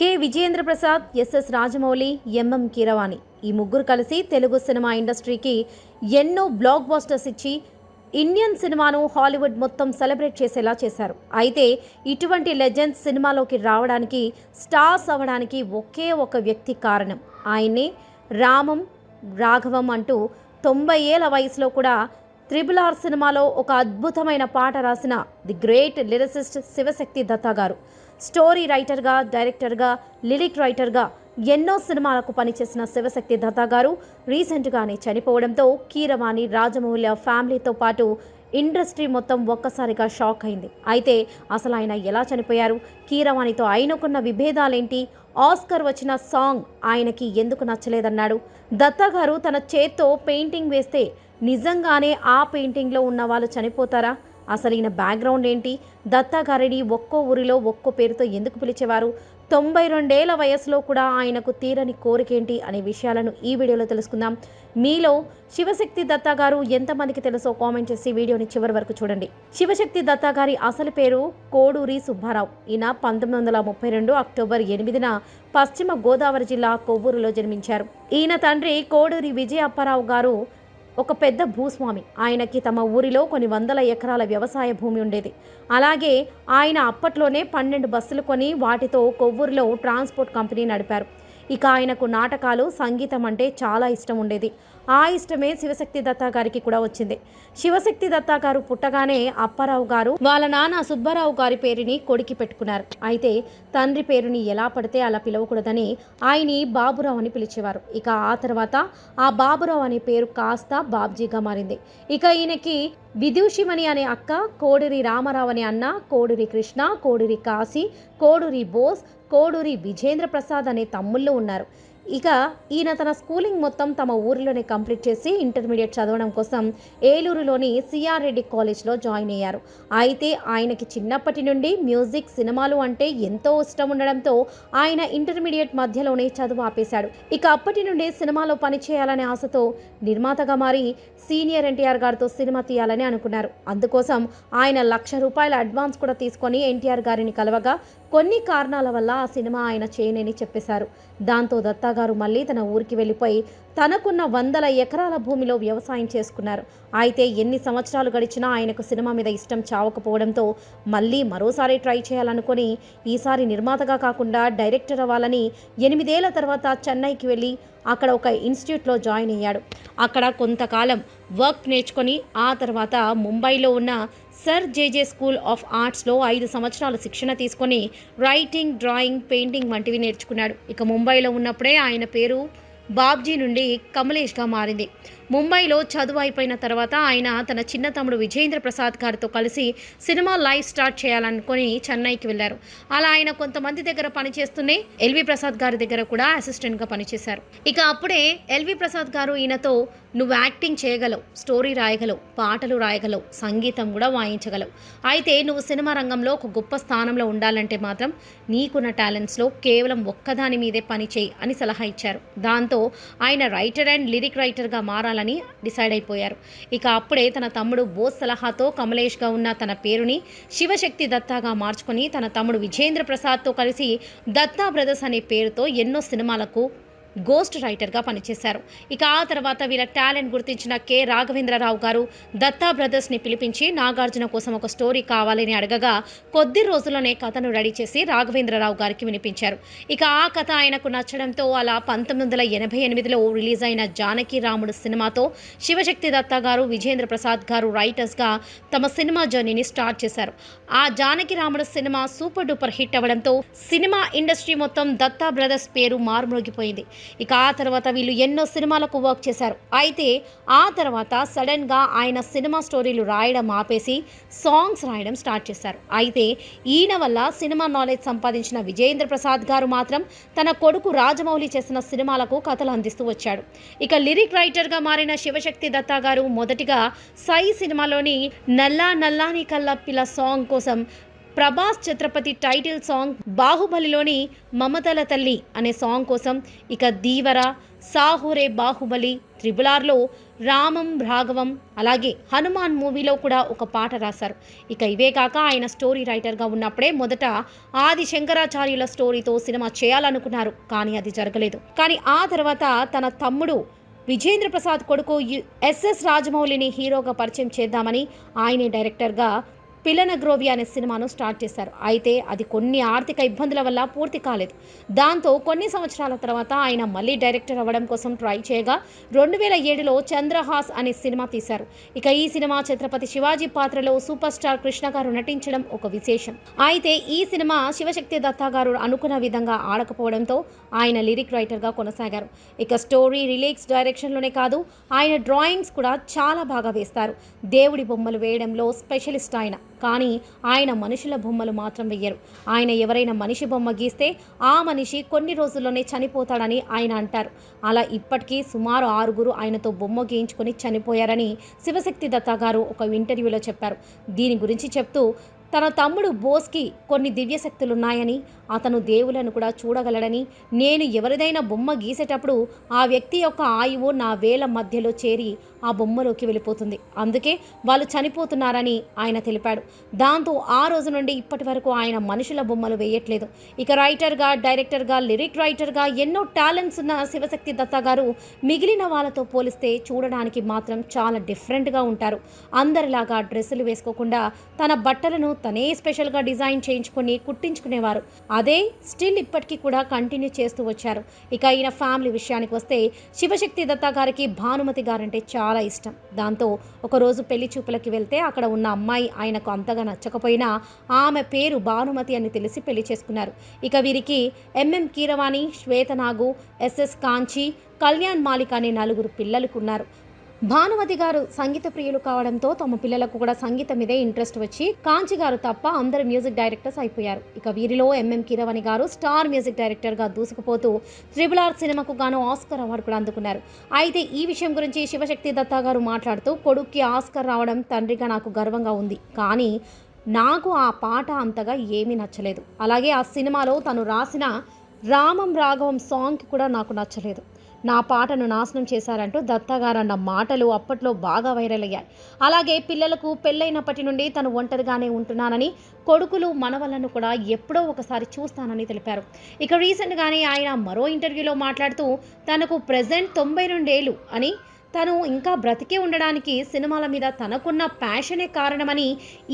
K. Vijayendra Prasad SS Rajamouli MM Keeravani. ఈ ముగ్గురు కలిసి తెలుగు సినిమా ఇండస్ట్రీకి ఎన్నో బ్లాక్ బాస్టర్స్ ఇచ్చి ఇండియన్ సినిమాను హాలీవుడ్ మొత్తం సెలబ్రేట్ చేసేలా చేశారు. అయితే ఇటువంటి లెజెండ్స్ సినిమాలోకి రావడానికి స్టార్స్ అవ్వడానికి ఒకే ఒక వ్యక్తి కారణం. ఆయన్నే రామం రాఘవం అంటూ తొంభై ఏళ్ళ వయసులో కూడా త్రిబుల్ ఆర్ సినిమాలో ఒక అద్భుతమైన పాట రాసిన the great lyricist Sivashakti Datta garu. Story రైటర్గా డైరెక్టర్గా లిరిక్ రైటర్గా ఎన్నో సినిమాలకు పనిచేసిన శివశక్తి దత్తా గారు రీసెంట్గానే చనిపోవడంతో కీరవాణి రాజమౌళి ఫ్యామిలీతో పాటు ఇండస్ట్రీ మొత్తం ఒక్కసారిగా షాక్ అయింది. అయితే అసలు ఆయన ఎలా చనిపోయారు? కీరవాణితో ఆయనకున్న విభేదాలేంటి? ఆస్కర్ వచ్చిన సాంగ్ ఆయనకి ఎందుకు నచ్చలేదన్నాడు? దత్తా గారు తన చేత్తో పెయింటింగ్ వేస్తే నిజంగానే ఆ పెయింటింగ్లో ఉన్న వాళ్ళు చనిపోతారా? అసలు ఈయన బ్యాక్గ్రౌండ్ ఏంటి? దత్తా గారిని ఒక్కో ఊరిలో ఒక్కో పేరుతో ఎందుకు పిలిచేవారు? తొంభై రెండేళ్ళ వయసులో కూడా ఆయనకు తీరని కోరికేంటి అనే విషయాలను ఈ వీడియోలో తెలుసుకుందాం. మీలో శివశక్తి దత్తా గారు ఎంతమందికి తెలుసో కామెంట్ చేసి వీడియోని చివరి వరకు చూడండి. శివశక్తి దత్తా గారి అసలు పేరు కోడూరి సుబ్బారావు. ఈయన పంతొమ్మిది వందల ముప్పై రెండు అక్టోబర్ ఎనిమిదిన పశ్చిమ గోదావరి జిల్లా కొవ్వూరులో జన్మించారు. ఈయన తండ్రి కోడూరి విజయ అప్పారావు గారు ఒక పెద్ద భూస్వామి. ఆయనకి తమ ఊరిలో కొన్ని వందల ఎకరాల వ్యవసాయ భూమి ఉండేది. అలాగే ఆయన అప్పట్లోనే పన్నెండు బస్సులు కొని వాటితో కొవ్వూరులో ట్రాన్స్పోర్ట్ కంపెనీ నడిపారు. ఇక ఆయనకు నాటకాలు సంగీతం అంటే చాలా ఇష్టం ఉండేది. ఆ ఇష్టమే శివశక్తి దత్తా గారికి కూడా వచ్చింది. శివశక్తి దత్తా గారు పుట్టగానే అప్పారావు గారు వాళ్ళ నాన్న సుబ్బారావు గారి పేరుని కొడికి పెట్టుకున్నారు. అయితే తండ్రి పేరుని ఎలా పడితే అలా పిలవకూడదని ఆయన్ని బాబురావు అని పిలిచేవారు. ఇక ఆ తర్వాత ఆ బాబురావు అనే పేరు కాస్త బాబ్జీగా మారింది. ఇక ఈయనకి విదూషిమణి అనే అక్క కోడూరి రామారావు అనే అన్న కోడూరి కృష్ణ కోడూరి కాశీ కోడూరి బోస్ కోడూరి విజేంద్ర ప్రసాద్ అనే తమ్ముళ్ళు ఉన్నారు. ఇక ఈయన తన స్కూలింగ్ మొత్తం తమ ఊరిలోనే కంప్లీట్ చేసి ఇంటర్మీడియట్ చదవడం కోసం ఏలూరులోని సిఆర్ రెడ్డి కాలేజ్లో జాయిన్ అయ్యారు. అయితే ఆయనకి చిన్నప్పటి నుండి మ్యూజిక్ సినిమాలు అంటే ఎంతో ఇష్టం ఉండడంతో ఆయన ఇంటర్మీడియట్ మధ్యలోనే చదువు ఆపేశాడు. ఇక అప్పటి నుండి సినిమాలో పనిచేయాలనే ఆశతో నిర్మాతగా మారి సీనియర్ ఎన్టీఆర్ గారితో సినిమా తీయాలని అనుకున్నారు. అందుకోసం ఆయన లక్ష రూపాయల అడ్వాన్స్ కూడా తీసుకొని ఎన్టీఆర్ గారిని కలవగా కొన్ని కారణాల వల్ల ఆ సినిమా ఆయన చేయనని చెప్పేశారు. దాంతో దత్తా గారు మళ్ళీ తన ఊరికి వెళ్ళిపోయి తనకున్న వందల ఎకరాల భూమిలో వ్యవసాయం చేసుకున్నారు. అయితే ఎన్ని సంవత్సరాలు గడిచినా ఆయనకు సినిమా మీద ఇష్టం చావకపోవడంతో మళ్ళీ మరోసారి ట్రై చేయాలనుకుని ఈసారి నిర్మాతగా కాకుండా డైరెక్టర్ అవ్వాలని ఎనిమిదేళ్ళ తర్వాత చెన్నైకి వెళ్ళి అక్కడ ఒక ఇన్స్టిట్యూట్లో జాయిన్ అయ్యాడు. అక్కడ కొంతకాలం వర్క్ నేర్చుకొని ఆ తర్వాత ముంబైలో ఉన్న సర్ జేజే స్కూల్ ఆఫ్ ఆర్ట్స్లో ఐదు సంవత్సరాలు శిక్షణ తీసుకొని రైటింగ్ డ్రాయింగ్ పెయింటింగ్ వంటివి నేర్చుకున్నాడు. ఇక ముంబైలో ఉన్నప్పుడే ఆయన పేరు బాబ్జీ నుండి కమలేష్గా మారింది. ముంబైలో చదువు అయిపోయిన తర్వాత ఆయన తన చిన్న తమ్ముడు విజేంద్ర ప్రసాద్ గారితో కలిసి సినిమా లైఫ్ స్టార్ట్ చేయాలనుకుని చెన్నైకి వెళ్ళారు. అలా ఆయన కొంతమంది దగ్గర పనిచేస్తూనే ఎల్వి ప్రసాద్ గారి దగ్గర కూడా అసిస్టెంట్గా పనిచేశారు. ఇక అప్పుడే ఎల్వి ప్రసాద్ గారు ఈయనతో నువ్వు యాక్టింగ్ చేయగలవు స్టోరీ రాయగలవు పాటలు రాయగలవు సంగీతం కూడా వాయించగలవు. అయితే నువ్వు సినిమా రంగంలో ఒక గొప్ప స్థానంలో ఉండాలంటే మాత్రం నీకున్న టాలెంట్స్లో కేవలం ఒక్కదాని మీదే పని చేయి అని సలహా ఇచ్చారు. దాంతో ఆయన రైటర్ అండ్ లిరిక్ రైటర్గా మారాలని డిసైడ్ అయిపోయారు. ఇక అప్పుడే తన తమ్ముడు బోస్ సలహాతో కమలేష్గా ఉన్న తన పేరుని శివశక్తి దత్తాగా మార్చుకొని తన తమ్ముడు విజేంద్ర ప్రసాద్తో కలిసి దత్తా బ్రదర్స్ అనే పేరుతో ఎన్నో సినిమాలకు గోస్ట్ రైటర్గా పనిచేశారు. ఇక ఆ తర్వాత వీళ్ళ టాలెంట్ గుర్తించిన కె. రాఘవేంద్రరావు గారు దత్తా బ్రదర్స్ని పిలిపించి నాగార్జున కోసం ఒక స్టోరీ కావాలని అడగగా కొద్ది రోజుల్లోనే కథను రెడీ చేసి రాఘవేంద్రరావు గారికి వినిపించారు. ఇక ఆ కథ ఆయనకు నచ్చడంతో అలా పంతొమ్మిది వందల ఎనభై ఎనిమిదిలో రిలీజ్ అయిన జానకి రాముడు సినిమాతో శివశక్తి దత్తా గారు విజేంద్ర ప్రసాద్ గారు రైటర్స్గా తమ సినిమా జర్నీని స్టార్ట్ చేశారు. ఆ Janaki Ramudu cinema super duper hit అవ్వడంతో సినిమా ఇండస్ట్రీ మొత్తం దత్తా బ్రదర్స్ పేరు మారుమ్రోగిపోయింది. ఇక ఆ తర్వాత వీళ్ళు ఎన్నో సినిమాలకు వర్క్ చేశారు. అయితే ఆ తర్వాత సడన్గా ఆయన సినిమా స్టోరీలు రాయడం ఆపేసి సాంగ్స్ రాయడం స్టార్ట్ చేశారు. అయితే ఈయన వల్ల సినిమా నాలెడ్జ్ సంపాదించిన విజయేంద్ర ప్రసాద్ గారు మాత్రం తన కొడుకు రాజమౌళి చేసిన సినిమాలకు కథలు అందిస్తూ వచ్చాడు. ఇక లిరిక్ రైటర్గా మారిన శివశక్తి దత్తా గారు మొదటిగా సై సినిమాలోని నల్లా నల్లాని కల్లా పిల్ల సాంగ్ కోసం ప్రభాస్ ఛత్రపతి టైటిల్ సాంగ్ బాహుబలిలోని మమతల తల్లి అనే సాంగ్ కోసం ఇక దీవర సాహురే బాహుబలి త్రిబులార్లో రామం రాఘవం అలాగే హనుమాన్ మూవీలో కూడా ఒక పాట రాశారు. ఇక ఇవే కాక ఆయన స్టోరీ రైటర్గా ఉన్నప్పుడే మొదట ఆది శంకరాచార్యుల స్టోరీతో సినిమా చేయాలనుకున్నారు కానీ అది జరగలేదు. కానీ ఆ తర్వాత తన తమ్ముడు విజేంద్ర ప్రసాద్ కొడుకు యు- ఎస్ఎస్ రాజమౌళిని హీరోగా పరిచయం చేద్దామని ఆయనే డైరెక్టర్గా పిల్లనగ్రోవి అనే సినిమాను స్టార్ట్ చేశారు. అయితే అది కొన్ని ఆర్థిక ఇబ్బందుల వల్ల పూర్తి కాలేదు. దాంతో కొన్ని సంవత్సరాల తర్వాత ఆయన మళ్ళీ డైరెక్టర్ అవ్వడం కోసం ట్రై చేయగా రెండు వేల ఏడులో చంద్రహాస్ అనే సినిమా తీశారు. ఇక ఈ సినిమా ఛత్రపతి శివాజీ పాత్రలో సూపర్ స్టార్ కృష్ణ గారు నటించడం ఒక విశేషం. అయితే ఈ సినిమా శివశక్తి దత్తా గారు అనుకున్న విధంగా ఆడకపోవడంతో ఆయన లిరిక్ రైటర్గా కొనసాగారు. ఇక స్టోరీ రిలీక్స్ డైరెక్షన్లోనే కాదు ఆయన డ్రాయింగ్స్ కూడా చాలా బాగా వేస్తారు. దేవుడి బొమ్మలు వేయడంలో స్పెషలిస్ట్ ఆయన. కానీ ఆయన మనుషుల బొమ్మలు మాత్రం వెయ్యరు. ఆయన ఎవరైనా మనిషి బొమ్మ గీస్తే ఆ మనిషి కొన్ని రోజుల్లోనే చనిపోతాడని ఆయన అంటారు. అలా ఇప్పటికీ సుమారు ఆరుగురు ఆయనతో బొమ్మ గీయించుకొని చనిపోయారని శివశక్తి దత్తా గారు ఒక ఇంటర్వ్యూలో చెప్పారు. దీని గురించి చెప్తూ తన తమ్ముడు బోస్కి కొన్ని దివ్యశక్తులున్నాయని అతను దేవులను కూడా చూడగలడని నేను ఎవరిదైనా బొమ్మ గీసేటప్పుడు ఆ వ్యక్తి యొక్క ఆయువు నా వేల మధ్యలో చేరి ఆ బొమ్మలోకి వెళ్ళిపోతుంది. అందుకే వాళ్ళు చనిపోతున్నారని ఆయన తెలిపాడు. దాంతో ఆ రోజు నుండి ఇప్పటి వరకు ఆయన మనుషుల బొమ్మలు వేయట్లేదు. ఇక రైటర్గా డైరెక్టర్గా లిరిక్ రైటర్గా ఎన్నో టాలెంట్స్ ఉన్న శివశక్తి దత్తా గారు మిగిలిన వాళ్ళతో పోలిస్తే చూడడానికి మాత్రం చాలా డిఫరెంట్గా ఉంటారు. అందరిలాగా డ్రెస్సులు వేసుకోకుండా తన బట్టలను తనే స్పెషల్గా డిజైన్ చేయించుకొని కుట్టించుకునేవారు. అదే స్టిల్ ఇప్పటికీ కూడా కంటిన్యూ చేస్తూ వచ్చారు. ఇక ఈయన ఫ్యామిలీ విషయానికి వస్తే శివశక్తి దత్తా గారికి భానుమతి గారంటే చాలా ఇష్టం. దాంతో ఒకరోజు పెళ్ళి చూపులకి వెళ్తే అక్కడ ఉన్న అమ్మాయి ఆయనకు అంతగా నచ్చకపోయినా ఆమె పేరు భానుమతి అని తెలిసి పెళ్ళి చేసుకున్నారు. ఇక వీరికి ఎంఎం కీరవాణి శ్వేతనాగు ఎస్ఎస్ కాంచి కళ్యాణ్ మాలిక అనే నలుగురు పిల్లలకున్నారు భానుమతి గారు సంగీత ప్రియులు కావడంతో తమ పిల్లలకు కూడా సంగీతం మీదే ఇంట్రెస్ట్ వచ్చి కాంచి గారు తప్ప అందరు మ్యూజిక్ డైరెక్టర్స్ అయిపోయారు. ఇక వీరిలో ఎంఎం కిరవణి గారు స్టార్ మ్యూజిక్ డైరెక్టర్గా దూసుకుపోతూ ట్రిబుల్ ఆర్ సినిమాకు గాను ఆస్కర్ అవార్డు కూడా అందుకున్నారు. అయితే ఈ విషయం గురించి శివశక్తి దత్తా గారు మాట్లాడుతూ కొడుక్కి ఆస్కర్ రావడం తండ్రిగా నాకు గర్వంగా ఉంది. కానీ నాకు ఆ పాట అంతగా ఏమీ నచ్చలేదు. అలాగే ఆ సినిమాలో తను రాసిన రామం రాఘవం సాంగ్ కూడా నాకు నచ్చలేదు. నా పాటను నాశనం చేశారంటూ దత్తగారన్న అన్న మాటలు అప్పట్లో బాగా వైరల్ అయ్యాయి. అలాగే పిల్లలకు పెళ్ళైనప్పటి నుండి తను ఒంటరిగానే ఉంటున్నానని కొడుకులు మనవలను కూడా ఎప్పుడో ఒకసారి చూస్తానని తెలిపారు. ఇక రీసెంట్గానే ఆయన మరో ఇంటర్వ్యూలో మాట్లాడుతూ తనకు ప్రజెంట్ తొంభై రెండేళ్ళు అని తను ఇంకా బ్రతికే ఉండడానికి సినిమాల మీద తనకున్న ప్యాషనే కారణమని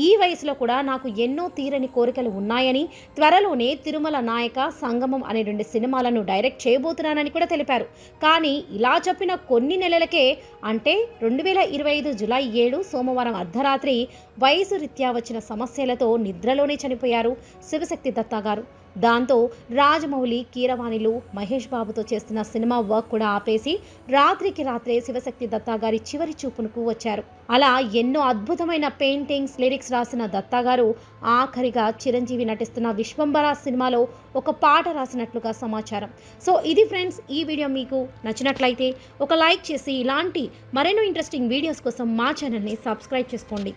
ఈ వయసులో కూడా నాకు ఎన్నో తీరని కోరికలు ఉన్నాయని త్వరలోనే తిరుమల నాయక సంగమం అనే రెండు సినిమాలను డైరెక్ట్ చేయబోతున్నానని కూడా తెలిపారు. కానీ ఇలా చెప్పిన కొన్ని నెలలకే అంటే రెండు వేల ఇరవై ఐదు జులై ఏడు సోమవారం అర్ధరాత్రి వయసు రీత్యా వచ్చిన సమస్యలతో నిద్రలోనే చనిపోయారు శివశక్తి దత్తా గారు. దాంతో రాజమౌళి కీరవాణిలు మహేష్ బాబుతో చేస్తున్న సినిమా వర్క్ కూడా ఆపేసి రాత్రికి రాత్రే శివశక్తి దత్తా గారి చివరి చూపునకు వచ్చారు. అలా ఎన్నో అద్భుతమైన పెయింటింగ్స్ లిరిక్స్ రాసిన దత్తా గారు ఆఖరిగా చిరంజీవి నటిస్తున్న విశ్వంబర సినిమాలో ఒక పాట రాసినట్లుగా సమాచారం. సో ఇది ఫ్రెండ్స్ ఈ వీడియో మీకు నచ్చినట్లయితే ఒక లైక్ చేసి ఇలాంటి మరెన్నో ఇంట్రెస్టింగ్ వీడియోస్ కోసం మా ఛానల్ని సబ్స్క్రైబ్ చేసుకోండి.